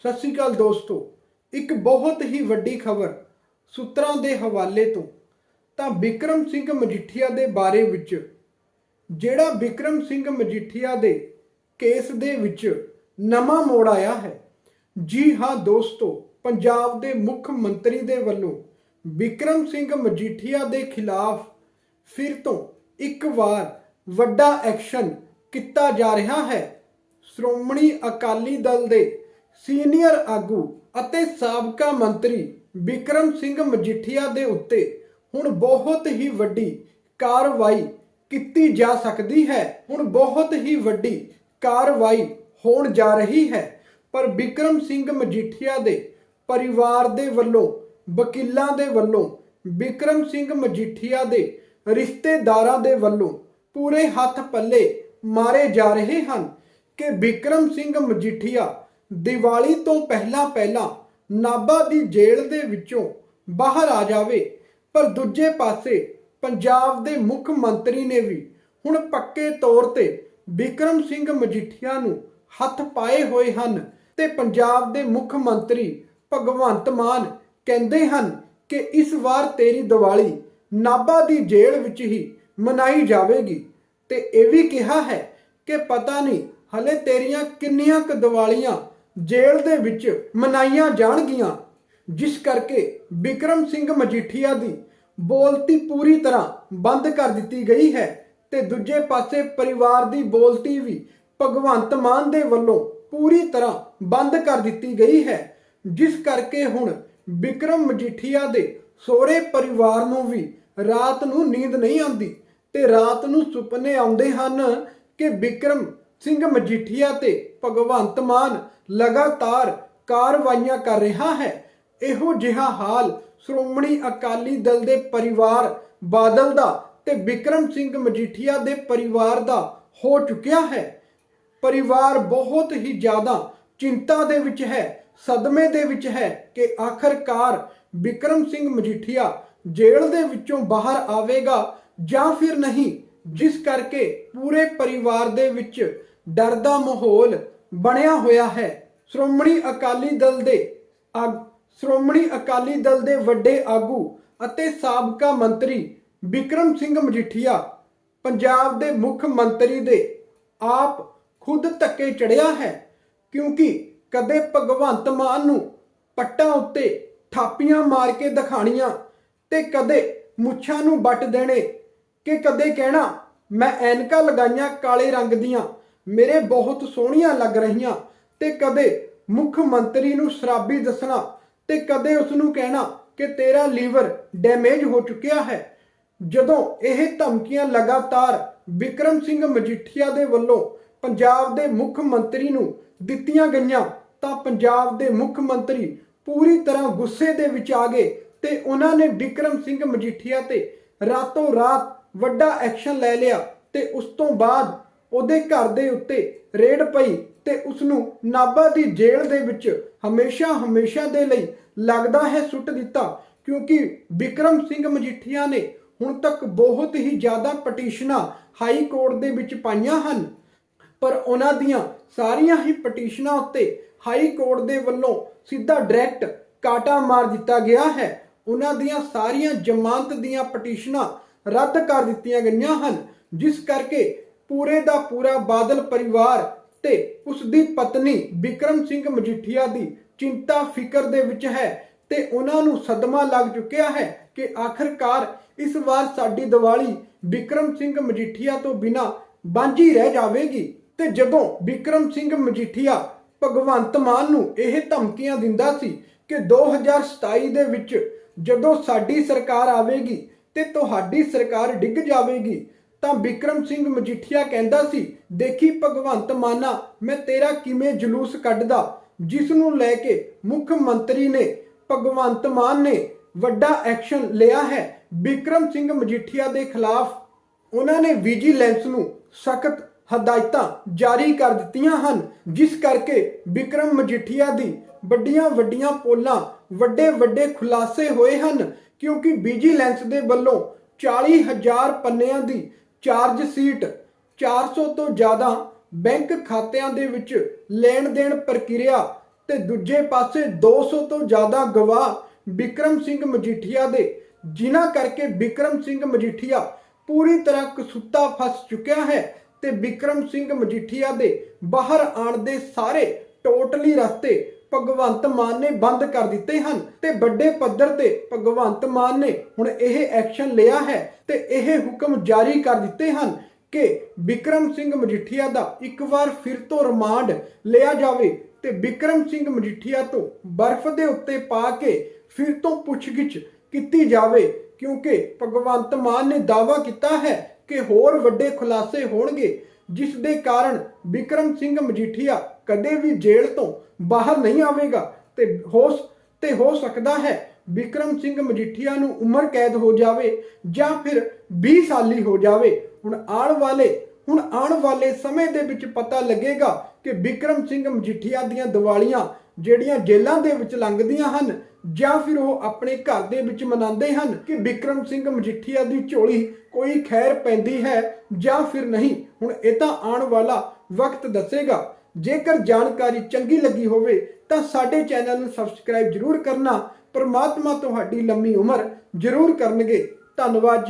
ਸਤਿ ਸ਼੍ਰੀ ਅਕਾਲ ਦੋਸਤੋ। ਇੱਕ ਬਹੁਤ ਹੀ ਵੱਡੀ ਖਬਰ ਸੂਤਰਾਂ ਦੇ ਹਵਾਲੇ ਤੋਂ। ਤਾਂ ਵਿਕਰਮ ਸਿੰਘ ਮਜੀਠੀਆ ਦੇ ਬਾਰੇ ਵਿੱਚ। ਜਿਹੜਾ ਵਿਕਰਮ ਸਿੰਘ ਮਜੀਠੀਆ ਦੇ ਕੇਸ ਦੇ ਵਿੱਚ ਨਵਾਂ ਮੋੜ ਆਇਆ ਹੈ। ਜੀ ਹਾਂ ਦੋਸਤੋ, ਪੰਜਾਬ ਦੇ ਮੁੱਖ ਮੰਤਰੀ ਦੇ ਵੱਲੋਂ ਵਿਕਰਮ ਸਿੰਘ ਮਜੀਠੀਆ ਦੇ ਖਿਲਾਫ ਫਿਰ ਤੋਂ ਇੱਕ ਵਾਰ ਵੱਡਾ ਐਕਸ਼ਨ ਕੀਤਾ ਜਾ ਰਿਹਾ ਹੈ। ਸ਼੍ਰੋਮਣੀ ਅਕਾਲੀ ਦਲ ਦੇ ਸੀਨੀਅਰ ਆਗੂ ਅਤੇ ਸਾਬਕਾ ਮੰਤਰੀ ਵਿਕਰਮ ਸਿੰਘ ਮਜੀਠੀਆ ਦੇ ਉੱਤੇ ਹੁਣ ਬਹੁਤ ਹੀ ਵੱਡੀ ਕਾਰਵਾਈ ਕੀਤੀ ਜਾ ਸਕਦੀ ਹੈ। ਹੁਣ ਬਹੁਤ ਹੀ ਵੱਡੀ ਕਾਰਵਾਈ ਹੋਣ ਜਾ ਰਹੀ ਹੈ। ਪਰ ਵਿਕਰਮ ਸਿੰਘ ਮਜੀਠੀਆ ਦੇ ਪਰਿਵਾਰ ਦੇ ਵੱਲੋਂ, ਵਕੀਲਾਂ ਦੇ ਵੱਲੋਂ ਵਿਕਰਮ ਸਿੰਘ ਮਜੀਠੀਆ ਦੇ ਰਿਸ਼ਤੇਦਾਰਾਂ ਦੇ ਵੱਲੋਂ ਪੂਰੇ ਹੱਥ ਪੱਲੇ ਮਾਰੇ ਜਾ ਰਹੇ ਹਨ ਕਿ ਵਿਕਰਮ ਸਿੰਘ ਮਜੀਠੀਆ ਦੀਵਾਲੀ ਤੋਂ ਪਹਿਲਾਂ ਪਹਿਲਾਂ ਨਾਭਾ ਦੀ ਜੇਲ੍ਹ ਦੇ ਵਿੱਚੋਂ ਬਾਹਰ ਆ ਜਾਵੇ, ਪਰ ਦੂਜੇ ਪਾਸੇ ਪੰਜਾਬ ਦੇ ਮੁੱਖ ਮੰਤਰੀ ਨੇ ਵੀ ਹੁਣ ਪੱਕੇ ਤੌਰ ਤੇ ਵਿਕਰਮ ਸਿੰਘ ਮਜੀਠੀਆ ਨੂੰ ਹੱਥ ਪਾਏ ਹੋਏ ਹਨ ਤੇ ਪੰਜਾਬ ਦੇ ਮੁੱਖ ਮੰਤਰੀ ਭਗਵੰਤ ਮਾਨ ਕਹਿੰਦੇ ਹਨ ਕਿ ਇਸ ਵਾਰ ਤੇਰੀ ਦੀਵਾਲੀ ਨਾਭਾ ਦੀ ਜੇਲ੍ਹ ਵਿੱਚ ਹੀ ਮਨਾਈ ਜਾਵੇਗੀ। ਤੇ ਇਹ ਵੀ ਕਿਹਾ ਹੈ ਕਿ ਪਤਾ ਨਹੀਂ ਹਲੇ ਤੇਰੀਆਂ ਕਿੰਨੀਆਂ ਕੁ ਦੀਵਾਲੀਆਂ ਜੇਲ੍ਹ ਦੇ ਵਿੱਚ ਮਨਾਈਆਂ ਜਾਣਗੀਆਂ, ਜਿਸ ਕਰਕੇ ਵਿਕਰਮ ਸਿੰਘ ਮਜੀਠੀਆ ਦੀ ਬੋਲਤੀ ਪੂਰੀ ਤਰ੍ਹਾਂ ਬੰਦ ਕਰ ਦਿੱਤੀ ਗਈ ਹੈ ਤੇ ਦੂਜੇ ਪਾਸੇ ਪਰਿਵਾਰ ਦੀ ਬੋਲਤੀ ਵੀ ਭਗਵੰਤ ਮਾਨ ਦੇ ਵੱਲੋਂ ਪੂਰੀ ਤਰ੍ਹਾਂ ਬੰਦ ਕਰ ਦਿੱਤੀ ਗਈ ਹੈ, ਜਿਸ ਕਰਕੇ ਹੁਣ ਵਿਕਰਮ ਮਜੀਠੀਆ ਦੇ ਸਹੁਰੇ ਪਰਿਵਾਰ ਨੂੰ ਵੀ ਰਾਤ ਨੂੰ ਨੀਂਦ ਨਹੀਂ ਆਉਂਦੀ ਤੇ ਰਾਤ ਨੂੰ ਸੁਪਨੇ ਆਉਂਦੇ ਹਨ ਕਿ ਵਿਕਰਮ ਸਿੰਘ ਮਜੀਠੀਆ ਤੇ ਭਗਵੰਤ ਮਾਨ ਲਗਾਤਾਰ ਕਾਰਵਾਈਆਂ ਕਰ ਰਿਹਾ ਹੈ। ਇਹੋ ਜਿਹਾ ਹਾਲ ਸ਼੍ਰੋਮਣੀ ਅਕਾਲੀ ਦਲ ਦੇ ਪਰਿਵਾਰ ਬਾਦਲ ਦਾ ਤੇ ਵਿਕਰਮ ਸਿੰਘ ਮਜੀਠੀਆ ਦੇ ਪਰਿਵਾਰ ਦਾ ਹੋ ਚੁੱਕਿਆ ਹੈ। ਪਰਿਵਾਰ ਬਹੁਤ ਹੀ ਜ਼ਿਆਦਾ ਚਿੰਤਾ ਦੇ ਵਿੱਚ ਹੈ, ਸਦਮੇ ਦੇ ਵਿੱਚ ਹੈ ਕਿ ਆਖਰਕਾਰ ਵਿਕਰਮ ਸਿੰਘ ਮਜੀਠੀਆ ਜੇਲ੍ਹ ਦੇ ਵਿੱਚੋਂ ਬਾਹਰ ਆਵੇਗਾ ਜਾਂ ਫਿਰ ਨਹੀਂ, ਜਿਸ ਕਰਕੇ ਪੂਰੇ ਪਰਿਵਾਰ ਦੇ ਵਿੱਚ ਡਰ ਦਾ ਮਾਹੌਲ ਬਣਿਆ ਹੋਇਆ ਹੈ। ਸ਼੍ਰੋਮਣੀ ਅਕਾਲੀ ਦਲ ਦੇ ਆਗ- ਸ਼੍ਰੋਮਣੀ ਅਕਾਲੀ ਦਲ ਦੇ ਵੱਡੇ ਆਗੂ ਅਤੇ ਸਾਬਕਾ ਮੰਤਰੀ ਵਿਕਰਮ ਸਿੰਘ ਮਜੀਠੀਆ ਪੰਜਾਬ ਦੇ ਮੁੱਖ ਮੰਤਰੀ ਦੇ ਆਪ ਖੁਦ ਧੱਕੇ ਚੜਿਆ ਹੈ ਕਿਉਂਕਿ ਕਦੇ ਭਗਵੰਤ ਮਾਨ ਨੂੰ ਪੱਟਾਂ ਉੱਤੇ ਥਾਪੀਆਂ ਮਾਰ ਕੇ ਦਿਖਾਣੀਆਂ ਤੇ ਕਦੇ ਮੁੱਛਾਂ ਨੂੰ ਵੱਟ ਦੇਣੇ ਕਿ ਕਦੇ ਕਹਿਣਾ, ਮੈਂ ਐਨਕਾਂ ਲਗਾਈਆਂ ਕਾਲੇ ਰੰਗ ਦੀਆਂ ਮੇਰੇ ਬਹੁਤ ਸੋਹਣੀਆਂ ਲੱਗ ਰਹੀਆਂ ਤੇ ਕਦੇ ਮੁੱਖ ਮੰਤਰੀ ਨੂੰ ਸ਼ਰਾਬੀ ਦੱਸਣਾ ਤੇ ਕਦੇ ਉਸ ਨੂੰ ਕਹਿਣਾ ਕਿ ਤੇਰਾ ਲੀਵਰ ਡੈਮੇਜ ਹੋ ਚੁੱਕਿਆ ਹੈ। ਜਦੋਂ ਇਹ ਧਮਕੀਆਂ ਲਗਾਤਾਰ ਵਿਕਰਮ ਸਿੰਘ ਮਜੀਠੀਆ ਦੇ ਵੱਲੋਂ ਪੰਜਾਬ ਦੇ ਮੁੱਖ ਮੰਤਰੀ ਨੂੰ ਦਿੱਤੀਆਂ ਗਈਆਂ ਤਾਂ ਪੰਜਾਬ ਦੇ ਮੁੱਖ ਮੰਤਰੀ ਪੂਰੀ ਤਰ੍ਹਾਂ ਗੁੱਸੇ ਦੇ ਵਿੱਚ ਆ ਗਏ ਤੇ ਉਹਨਾਂ ਨੇ ਵਿਕਰਮ ਸਿੰਘ ਮਜੀਠੀਆ ਤੇ ਰਾਤੋਂ ਰਾਤ ਵੱਡਾ ਐਕਸ਼ਨ ਲੈ ਲਿਆ ਤੇ ਉਸ ਤੋਂ ਬਾਅਦ ਉਹਦੇ ਘਰ ਦੇ ਉੱਤੇ ਰੇਡ ਪਈ ਤੇ ਉਸ ਨੂੰ ਨਾਭਾ ਦੀ ਜੇਲ੍ਹ ਦੇ ਵਿੱਚ ਹਮੇਸ਼ਾ ਹਮੇਸ਼ਾ ਦੇ ਲਈ ਲੱਗਦਾ ਹੈ ਸੁੱਟ ਦਿੱਤਾ, ਕਿਉਂਕਿ ਵਿਕਰਮ ਸਿੰਘ ਮਜੀਠੀਆ ਨੇ ਹੁਣ ਤੱਕ ਬਹੁਤ ਹੀ ਜ਼ਿਆਦਾ ਪਟੀਸ਼ਨਾਂ ਹਾਈ ਕੋਰਟ ਦੇ ਵਿੱਚ ਪਾਈਆਂ ਹਨ। ਪਰ ਉਹਨਾਂ ਦੀਆਂ ਸਾਰੀਆਂ ਹੀ ਪਟੀਸ਼ਨਾਂ ਉੱਤੇ ਹਾਈ ਕੋਰਟ ਦੇ ਵੱਲੋਂ ਸਿੱਧਾ ਡਾਇਰੈਕਟ ਕਾਟਾ ਮਾਰ ਦਿੱਤਾ ਗਿਆ ਹੈ। ਉਹਨਾਂ ਦੀਆਂ ਸਾਰੀਆਂ ਜ਼ਮਾਨਤ ਦੀਆਂ ਪਟੀਸ਼ਨਾਂ ਰੱਦ ਕਰ ਦਿੱਤੀਆਂ ਗਈਆਂ ਹਨ, ਜਿਸ ਕਰਕੇ ਪੂਰੇ ਦਾ ਪੂਰਾ ਬਾਦਲ ਪਰਿਵਾਰ ਤੇ ਉਸ ਦੀ ਪਤਨੀ ਵਿਕਰਮ ਸਿੰਘ ਮਜੀਠੀਆ ਦੀ ਚਿੰਤਾ ਫਿਕਰ ਦੇ ਵਿੱਚ ਹੈ ਤੇ ਉਹਨਾਂ ਨੂੰ ਸਦਮਾ ਲੱਗ ਚੁੱਕਿਆ ਹੈ ਕਿ ਆਖਰਕਾਰ ਇਸ ਵਾਰ ਸਾਡੀ ਦੀਵਾਲੀ ਵਿਕਰਮ ਸਿੰਘ ਮਜੀਠੀਆ ਤੋਂ ਬਿਨਾ ਬਾਂਝੀ ਰਹਿ ਜਾਵੇਗੀ ਤੇ ਜਦੋਂ ਵਿਕਰਮ ਸਿੰਘ ਮਜੀਠੀਆ ਭਗਵੰਤ ਮਾਨ ਨੂੰ ਇਹ ਧਮਕੀਆਂ ਦਿੰਦਾ ਸੀ ਕਿ 2027 ਦੇ ਵਿੱਚ ਜਦੋਂ ਸਾਡੀ ਸਰਕਾਰ ਆਵੇਗੀ ਤੇ ਤੁਹਾਡੀ ਸਰਕਾਰ ਡਿੱਗ ਜਾਵੇਗੀ ਤਾਂ ਵਿਕਰਮ ਸਿੰਘ ਮਜੀਠੀਆ ਕਹਿੰਦਾ ਸੀ, ਦੇਖੀ ਭਗਵੰਤ ਮਾਨਾ, ਮੈਂ ਤੇਰਾ ਕਿਵੇਂ ਜਲੂਸ ਕੱਢਦਾ? ਜਿਸ ਨੂੰ ਲੈ ਕੇ ਮੁੱਖ ਮੰਤਰੀ ਨੇ, ਭਗਵੰਤ ਮਾਨ ਨੇ ਵੱਡਾ ਐਕਸ਼ਨ ਲਿਆ ਹੈ ਵਿਕਰਮ ਸਿੰਘ ਮਜੀਠੀਆ ਦੇ ਖਿਲਾਫ। ਉਹਨਾਂ ਨੇ ਵਿਜੀਲੈਂਸ ਨੂੰ ਸਖਤ ਹਦਾਇਤਾਂ ਜਾਰੀ ਕਰ ਦਿੱਤੀਆਂ ਹਨ, ਜਿਸ ਕਰਕੇ ਵਿਕਰਮ ਮਜੀਠੀਆ ਦੀ ਵੱਡੀਆਂ ਵੱਡੀਆਂ ਪੋਲਾਂ ਵੱਡੇ ਵੱਡੇ ਖੁਲਾਸੇ ਹੋਏ ਹਨ, ਕਿਉਂਕਿ ਵਿਜੀਲੈਂਸ ਦੇ ਵੱਲੋਂ 40000 ਪੰਨਿਆਂ ਦੀ ਚਾਰਜ ਸੀਟ 400 ਤੋਂ ਜ਼ਿਆਦਾ ਬੈਂਕ ਖਾਤਿਆਂ ਦੇ ਵਿੱਚ ਲੈਣ ਦੇਣ ਪ੍ਰਕਿਰਿਆ ਤੇ ਦੂਜੇ ਪਾਸੇ 200 ਤੋਂ ਜ਼ਿਆਦਾ ਗਵਾਹ ਵਿਕਰਮ ਸਿੰਘ ਮਜੀਠੀਆ ਦੇ, ਜਿਨ੍ਹਾਂ ਕਰਕੇ ਵਿਕਰਮ ਸਿੰਘ ਮਜੀਠੀਆ ਪੂਰੀ ਤਰ੍ਹਾਂ ਕਸੁੱਤਾ ਫਸ ਚੁੱਕਿਆ ਹੈ ਤੇ ਵਿਕਰਮ ਸਿੰਘ ਮਜੀਠੀਆ ਦੇ ਬਾਹਰ ਆਉਣ ਦੇ ਸਾਰੇ ਟੋਟਲੀ ਰਸਤੇ ਭਗਵੰਤ ਮਾਨ ਨੇ ਬੰਦ ਕਰ ਦਿੱਤੇ ਹਨ ਤੇ ਵੱਡੇ ਪੱਧਰ ਤੇ ਭਗਵੰਤ ਮਾਨ ਨੇ ਹੁਣ ਇਹ ਐਕਸ਼ਨ ਲਿਆ ਹੈ ਤੇ ਇਹ ਹੁਕਮ ਜਾਰੀ ਕਰ ਦਿੱਤੇ ਹਨ ਕਿ ਵਿਕਰਮ ਸਿੰਘ ਮਜੀਠੀਆ ਦਾ ਇੱਕ ਵਾਰ ਫਿਰ ਤੋਂ ਰਿਮਾਂਡ ਲਿਆ ਜਾਵੇ ਤੇ ਵਿਕਰਮ ਸਿੰਘ ਮਜੀਠੀਆ ਤੋਂ ਬਰਫ਼ ਦੇ ਉੱਤੇ ਪਾ ਕੇ ਫਿਰ ਤੋਂ ਪੁੱਛਗਿੱਛ ਕੀਤੀ ਜਾਵੇ, ਕਿਉਂਕਿ ਭਗਵੰਤ ਮਾਨ ਨੇ ਦਾਅਵਾ ਕੀਤਾ ਹੈ ਕਿ ਹੋਰ ਵੱਡੇ ਖੁਲਾਸੇ ਹੋਣਗੇ ਜਿਸ ਦੇ ਕਾਰਨ ਵਿਕਰਮ ਸਿੰਘ ਮਜੀਠੀਆ ਕਦੇ ਵੀ ਜੇਲ੍ਹ ਤੋਂ ਬਾਹਰ ਨਹੀਂ ਆਵੇਗਾ ਤੇ ਹੋ ਤੇ ਹੋ ਸਕਦਾ ਹੈ ਵਿਕਰਮ ਸਿੰਘ ਮਜੀਠੀਆ ਨੂੰ ਉਮਰ ਕੈਦ ਹੋ ਜਾਵੇ ਜਾਂ ਫਿਰ 20 ਸਾਲੀ ਹੋ ਜਾਵੇ। ਹੁਣ ਆਉਣ ਵਾਲੇ, ਹੁਣ ਆਉਣ ਵਾਲੇ ਸਮੇਂ ਦੇ ਵਿੱਚ ਪਤਾ ਲੱਗੇਗਾ ਕਿ ਵਿਕਰਮ ਸਿੰਘ ਮਜੀਠੀਆ ਦੀਆਂ ਦੀਵਾਲੀਆਂ ਜਿਹੜੀਆਂ ਜੇਲ੍ਹਾਂ ਦੇ ਵਿੱਚ ਲੰਘਦੀਆਂ ਹਨ ਜਾਂ ਫਿਰ ਉਹ ਆਪਣੇ ਘਰ ਦੇ ਵਿੱਚ ਮਨਾਉਂਦੇ ਹਨ ਕਿ ਵਿਕਰਮ ਸਿੰਘ ਮਜੀਠੀਆ ਦੀ ਝੋਲੀ ਕੋਈ ਖੈਰ ਪੈਂਦੀ ਹੈ ਜਾਂ ਫਿਰ ਨਹੀਂ। ਹੁਣ ਇਹ ਤਾਂ ਆਉਣ ਵਾਲਾ ਵਕਤ ਦੱਸੇਗਾ। ਜੇਕਰ ਜਾਣਕਾਰੀ ਚੰਗੀ ਲੱਗੀ ਹੋਵੇ, ਤਾਂ ਸਾਡੇ ਚੈਨਲ ਨੂੰ ਸਬਸਕ੍ਰਾਈਬ ਜ਼ਰੂਰ ਕਰਨਾ। ਪਰਮਾਤਮਾ ਤੁਹਾਡੀ ਲੰਮੀ ਉਮਰ ਜ਼ਰੂਰ ਕਰਨਗੇ। ਧੰਨਵਾਦ ਜੀ।